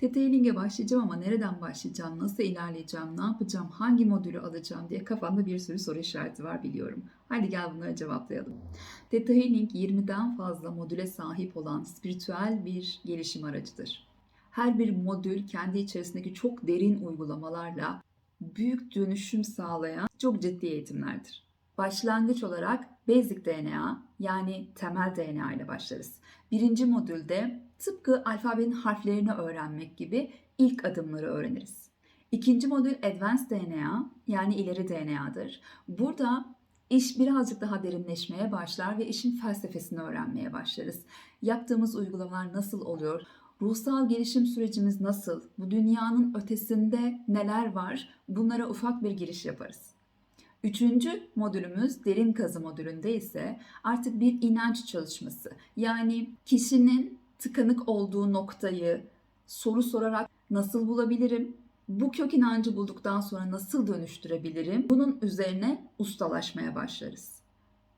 Detailing'e başlayacağım ama nereden başlayacağım, nasıl ilerleyeceğim, ne yapacağım, hangi modülü alacağım diye kafamda bir sürü soru işareti var biliyorum. Hadi gel bunları cevaplayalım. Detailing 20'den fazla modüle sahip olan spiritüel bir gelişim aracıdır. Her bir modül kendi içerisindeki çok derin uygulamalarla büyük dönüşüm sağlayan çok ciddi eğitimlerdir. Başlangıç olarak Basic DNA yani temel DNA ile başlarız. Birinci modülde tıpkı alfabenin harflerini öğrenmek gibi ilk adımları öğreniriz. İkinci modül Advanced DNA yani ileri DNA'dır. Burada iş birazcık daha derinleşmeye başlar ve işin felsefesini öğrenmeye başlarız. Yaptığımız uygulamalar nasıl oluyor? Ruhsal gelişim sürecimiz nasıl? Bu dünyanın ötesinde neler var? Bunlara ufak bir giriş yaparız. Üçüncü modülümüz derin kazı modülünde ise artık bir inanç çalışması. Yani kişinin tıkanık olduğu noktayı soru sorarak nasıl bulabilirim? Bu kök inancı bulduktan sonra nasıl dönüştürebilirim? Bunun üzerine ustalaşmaya başlarız.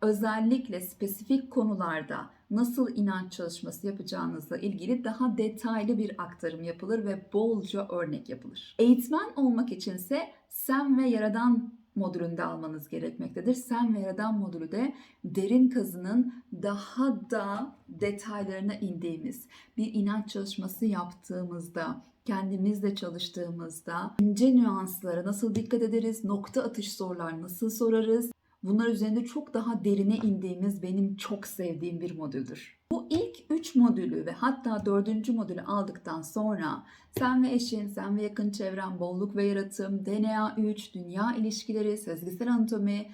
Özellikle spesifik konularda nasıl inanç çalışması yapacağınızla ilgili daha detaylı bir aktarım yapılır ve bolca örnek yapılır. Eğitmen olmak içinse sen ve yaradan modülünde almanız gerekmektedir. Sen ve Yaradan modülü de derin kazının daha da detaylarına indiğimiz bir inanç çalışması yaptığımızda, kendimizle çalıştığımızda ince nüanslara nasıl dikkat ederiz, nokta atış sorular nasıl sorarız, Bunlar üzerinde çok daha derine indiğimiz benim çok sevdiğim bir modüldür. Bu ilk 3 modülü ve hatta 4. modülü aldıktan sonra sen ve eşin, sen ve yakın çevren, bolluk ve yaratım, DNA 3, dünya ilişkileri, sezgisel anatomi,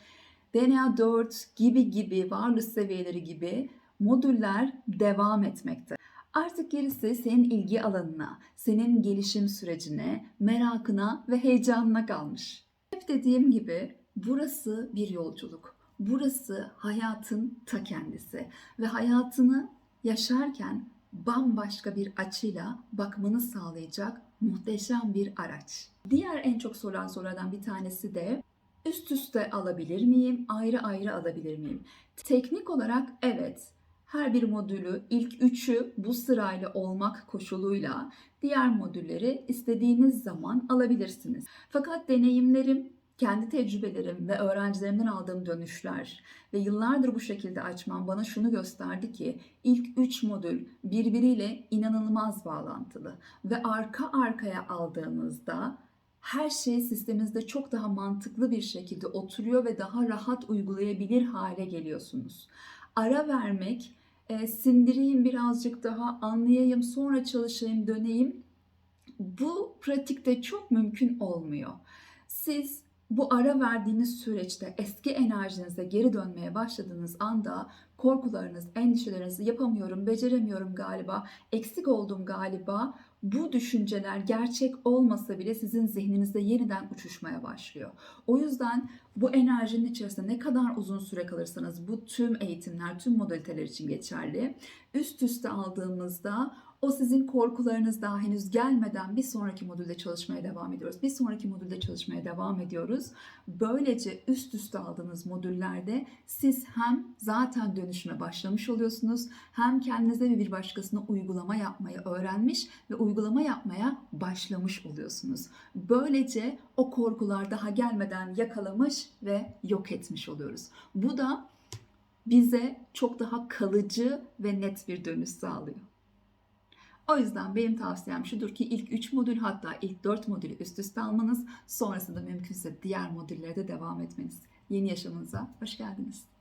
DNA 4 gibi gibi varlık seviyeleri gibi modüller devam etmekte. Artık gerisi senin ilgi alanına, senin gelişim sürecine, merakına ve heyecanına kalmış. Hep dediğim gibi burası bir yolculuk. Burası hayatın ta kendisi ve hayatını yaşarken bambaşka bir açıyla bakmanı sağlayacak muhteşem bir araç. Diğer en çok sorulan sorulardan bir tanesi de üst üste alabilir miyim, ayrı ayrı alabilir miyim? Teknik olarak evet, her bir modülü ilk üçü bu sırayla olmak koşuluyla diğer modülleri istediğiniz zaman alabilirsiniz. Fakat deneyimlerim kendi tecrübelerim ve öğrencilerimden aldığım dönüşler ve yıllardır bu şekilde açmam bana şunu gösterdi ki ilk 3 modül birbiriyle inanılmaz bağlantılı ve arka arkaya aldığınızda her şey sisteminizde çok daha mantıklı bir şekilde oturuyor ve daha rahat uygulayabilir hale geliyorsunuz. Ara vermek, e, sindireyim birazcık daha anlayayım, sonra çalışayım, döneyim bu pratikte çok mümkün olmuyor. Siz bu ara verdiğiniz süreçte eski enerjinize geri dönmeye başladığınız anda korkularınız, endişeleriniz, yapamıyorum, beceremiyorum galiba, eksik oldum galiba bu düşünceler gerçek olmasa bile sizin zihninizde yeniden uçuşmaya başlıyor. O yüzden bu enerjinin içerisinde ne kadar uzun süre kalırsanız bu tüm eğitimler, tüm modaliteler için geçerli. Üst üste aldığımızda o sizin korkularınız daha henüz gelmeden bir sonraki modülde çalışmaya devam ediyoruz. Bir sonraki modülde çalışmaya devam ediyoruz. Böylece üst üste aldığınız modüllerde siz hem zaten dönüşüme başlamış oluyorsunuz hem kendinize ve bir başkasına uygulama yapmayı öğrenmiş ve uygulama yapmaya başlamış oluyorsunuz. Böylece o korkular daha gelmeden yakalamış ve yok etmiş oluyoruz. Bu da bize çok daha kalıcı ve net bir dönüş sağlıyor. O yüzden benim tavsiyem şudur ki ilk 3 modül hatta ilk 4 modülü üst üste almanız sonrasında mümkünse diğer modüllere de devam etmeniz. Yeni yaşamınıza hoş geldiniz.